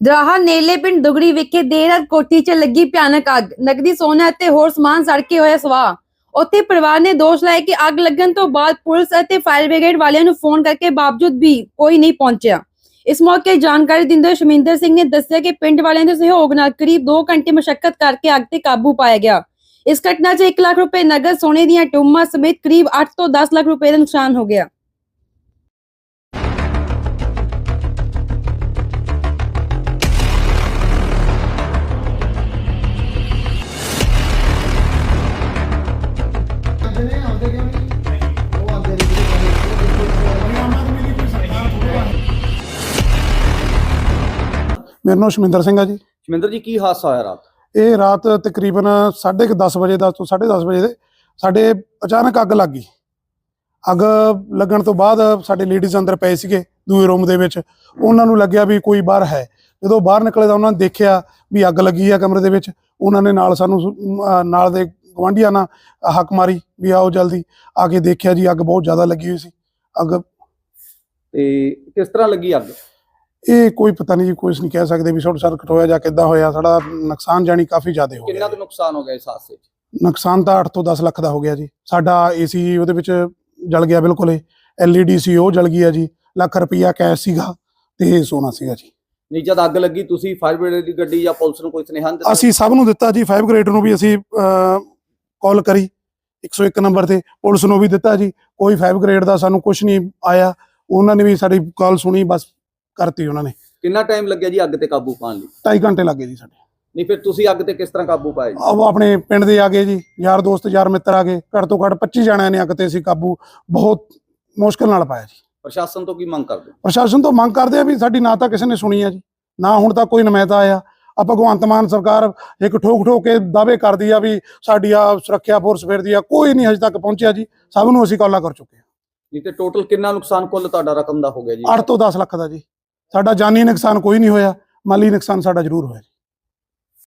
ਦਰਾਹਾ ਨੇਲੇ ਪਿੰਡ ਦੁਗੜੀ ਵਿਖੇ ਦੇਰ ਰਾਤ ਕੋਠੀ 'ਚ ਲੱਗੀ ਭਿਆਨਕ ਅੱਗ। ਨਕਦੀ ਸੋਨਾ ਅਤੇ ਹੋਰ ਸਮਾਨ ਸੜ ਕੇ ਹੋਇਆ ਸਵਾਹ। ਉੱਥੇ ਪਰਿਵਾਰ ਨੇ ਦੋਸ਼ ਲਾਇਆ ਕਿ ਅੱਗ ਲੱਗਣ ਤੋਂ ਬਾਅਦ ਪੁਲਿਸ ਅਤੇ ਫਾਇਰ ਬ੍ਰਿਗੇਡ ਵਾਲਿਆਂ ਨੂੰ ਫੋਨ ਕਰਕੇ ਬਾਵਜੂਦ ਵੀ ਕੋਈ ਨਹੀਂ ਪਹੁੰਚਿਆ। ਇਸ ਮੌਕੇ ਜਾਣਕਾਰੀ ਦਿੰਦੇ ਹੋਏ ਸ਼ਮਿੰਦਰ ਸਿੰਘ ਨੇ ਦੱਸਿਆ ਕਿ ਪਿੰਡ ਵਾਲਿਆਂ ਦੇ ਸਹਿਯੋਗ ਨਾਲ ਕਰੀਬ 2 ਘੰਟੇ ਮਸ਼ੱਕਤ ਕਰਕੇ ਅੱਗ ਤੇ ਕਾਬੂ ਪਾਇਆ ਗਿਆ। ਇਸ ਘਟਨਾ 'ਚ 1 ਲੱਖ ਰੁਪਏ ਨਗਦ, ਸੋਨੇ ਦੀਆਂ ਟੁੰਮਾਂ ਸਮੇਤ ਕਰੀਬ 8 ਤੋਂ 10 ਲੱਖ ਰੁਪਏ ਦਾ ਨੁਕਸਾਨ ਹੋ ਗਿਆ। ਮੇਰਾ ਨਾਮ ਸ਼ਮਿੰਦਰ ਸਿੰਘ ਆ ਜੀ। ਸ਼ਮਿੰਦਰ ਜੀ ਕੀ ਹਾਦਸਾ ਹੋਇਆ ਰਾਤ? ਇਹ ਰਾਤ ਤਕਰੀਬਨ 10:30 ਵਜੇ ਦਾ ਤੋਂ 10:30 ਵਜੇ ਦੇ ਸਾਡੇ ਅਚਾਨਕ ਅੱਗ ਲੱਗ ਗਈ। ਅੱਗ ਲੱਗਣ ਤੋਂ ਬਾਅਦ ਸਾਡੇ ਲੇਡੀਜ਼ ਅੰਦਰ ਪਏ ਸੀਗੇ ਦੂਏ ਰੂਮ ਦੇ ਵਿੱਚ। ਉਹਨਾਂ ਨੂੰ ਲੱਗਿਆ ਵੀ ਕੋਈ ਬਾਹਰ ਹੈ। ਜਦੋਂ ਬਾਹਰ ਨਿਕਲੇ ਤਾਂ ਉਹਨਾਂ ਨੇ ਦੇਖਿਆ ਵੀ ਅੱਗ ਲੱਗੀ ਆ ਕਮਰੇ ਦੇ ਵਿੱਚ। ਉਹਨਾਂ ਨੇ ਨਾਲ ਸਾਨੂੰ ਨਾਲ ਦੇ ਗਵਾਂਢੀਆਂ ਨਾਲ ਹੱਕ ਮਾਰੀ ਵੀ ਆਓ ਜਲਦੀ। ਆ ਕੇ ਦੇਖਿਆ ਜੀ ਅੱਗ ਬਹੁਤ ਜ਼ਿਆਦਾ ਲੱਗੀ ਹੋਈ ਸੀ। ਅੱਗ ਤੇ ਕਿਸ ਤਰ੍ਹਾਂ ਲੱਗੀ ਅੱਗ? ਇਹ ਕੋਈ ਪਤਾ ਨਹੀਂ ਜੀ ਕੁਝ ਨਹੀਂ ਕਹਿ ਸਕਦੇ ਵੀ ਸ਼ਾਰਟ ਸਰਕਟ ਹੋਇਆ ਜਾਂ ਕਿੱਦਾਂ ਹੋਇਆ ਸਾਡਾ ਨੁਕਸਾਨ ਜਾਨੀ ਕਾਫੀ ਜ਼ਿਆਦਾ ਹੋ ਗਿਆ ਕਿੰਨਾ ਕੁ ਨੁਕਸਾਨ ਹੋ ਗਿਆ ਇਸ ਹਾਦਸੇ 'ਚ? ਨੁਕਸਾਨ ਤਾਂ 8 ਤੋਂ 10 ਲੱਖ ਦਾ ਹੋ ਗਿਆ ਜੀ। ਸਾਡਾ ਏਸੀ ਉਹਦੇ ਵਿੱਚ ਜਲ ਗਿਆ ਬਿਲਕੁਲ ਹੀ ਐਲਈਡੀ ਸੀ ਉਹ ਜਲ ਗਿਆ ਜੀ। ਲੱਖ ਰੁਪਈਆ ਕੈਸ਼ ਸੀਗਾ ਤੇ ਸੋਨਾ ਸੀਗਾ ਜੀ। ਨਹੀਂ ਜਦ ਅੱਗ ਲੱਗੀ ਤੁਸੀਂ ਫਾਇਰ ਬ੍ਰਿਗੇਡ ਦੀ ਗੱਡੀ ਜਾਂ ਪੁਲਿਸ ਨੂੰ ਕੋਈ ਸੁਨੇਹਾ ਨਹੀਂ ਦਿੱਤਾ? ਅਸੀਂ ਸਭ ਨੂੰ ਦਿੱਤਾ ਜੀ 5 ਗ੍ਰੇਡ ਨੂੰ ਵੀ ਅਸੀਂ ਕਾਲ ਕਰੀ। 101 ਨੰਬਰ ਤੇ ਪੁਲਿਸ ਨੂੰ ਵੀ ਦਿੱਤਾ ਜੀ। ਕੋਈ 5 ਗ੍ਰੇਡ ਦਾ ਸਾਨੂੰ ਕੁਝ ਨਹੀਂ ਆਇਆ। ਉਹਨਾਂ ਨੇ ਵੀ ਸਾਡੀ ਕਾਲ ਸੁਣੀ ਬਸ ਕਰਤੀ ਉਹਨਾਂ ਨੇ। ਕਿੰਨਾ ਟਾਈਮ ਲੱਗਿਆ ਜੀ ਅੱਗ ਤੇ ਕਾਬੂ ਪਾਉਣ ਲਈ? 2.5 ਘੰਟੇ ਲੱਗੇ ਜੀ ਸਾਡੇ। ਨਹੀਂ ਫਿਰ ਤੁਸੀਂ ਅੱਗ ਤੇ ਕਿਸ ਤਰ੍ਹਾਂ ਕਾਬੂ ਪਾਇਆ ਜੀ? ਉਹ ਆਪਣੇ ਪਿੰਡ ਦੇ ਆ ਗਏ ਜੀ ਯਾਰ ਦੋਸਤ ਯਾਰ ਮਿੱਤਰ ਆ ਗਏ। ਘੱਟ ਤੋਂ ਘੱਟ 25 ਜਣਿਆਂ ਨੇ ਅੱਗ ਤੇ ਅਸੀਂ ਕਾਬੂ ਬਹੁਤ ਮੁਸ਼ਕਲ ਨਾਲ ਪਾਇਆ ਜੀ। ਪ੍ਰਸ਼ਾਸਨ ਤੋਂ ਕੀ ਮੰਗ ਕਰਦੇ? ਹੋ? ਪ੍ਰਸ਼ਾਸਨ ਤੋਂ ਮੰਗ ਕਰਦੇ ਆ ਵੀ ਸਾਡੀ ਨਾ ਤਾਂ ਕਿਸੇ ਨੇ ਸੁਣੀ ਆ ਜੀ ਨਾ ਹੁਣ ਤੱਕ ਕੋਈ ਨੁਮਾਇੰਦਾ ਆਇਆ। ਆ ਭਗਵੰਤ ਮਾਨ ਸਰਕਾਰ ਇੱਕ ਠੋਕ ਠੋਕ ਕੇ ਦਾਅਵੇ ਕਰਦੀ ਆ ਵੀ ਸਾਡੀ ਆ ਸੁਰੱਖਿਆ ਫੋਰਸ ਫਿਰਦੀ ਆ ਕੋਈ ਨਹੀਂ ਹਜੇ ਤੱਕ ਪਹੁੰਚਿਆ ਜੀ ਸਭ ਨੂੰ ਅਸੀਂ ਕਾਲਾਂ ਕਰ ਚੁੱਕੇ ਨਹੀਂ ਤੇ ਟੋਟਲ ਕਿੰਨਾ ਨੁਕਸਾਨ ਕੁੱਲ ਤੁਹਾਡਾ ਰਕਮ ਦਾ ਹੋ ਗਿਆ ਜੀ? ਆ 8 ਤੋਂ 10 ਲੱਖ ਦਾ ਜੀ। ਸਾਡਾ ਜਾਨੀ ਨੁਕਸਾਨ ਕੋਈ ਨਹੀਂ ਹੋਇਆ ਮਾਲੀ ਨੁਕਸਾਨ ਸਾਡਾ ਜ਼ਰੂਰ ਹੋਇਆ ਜੀ।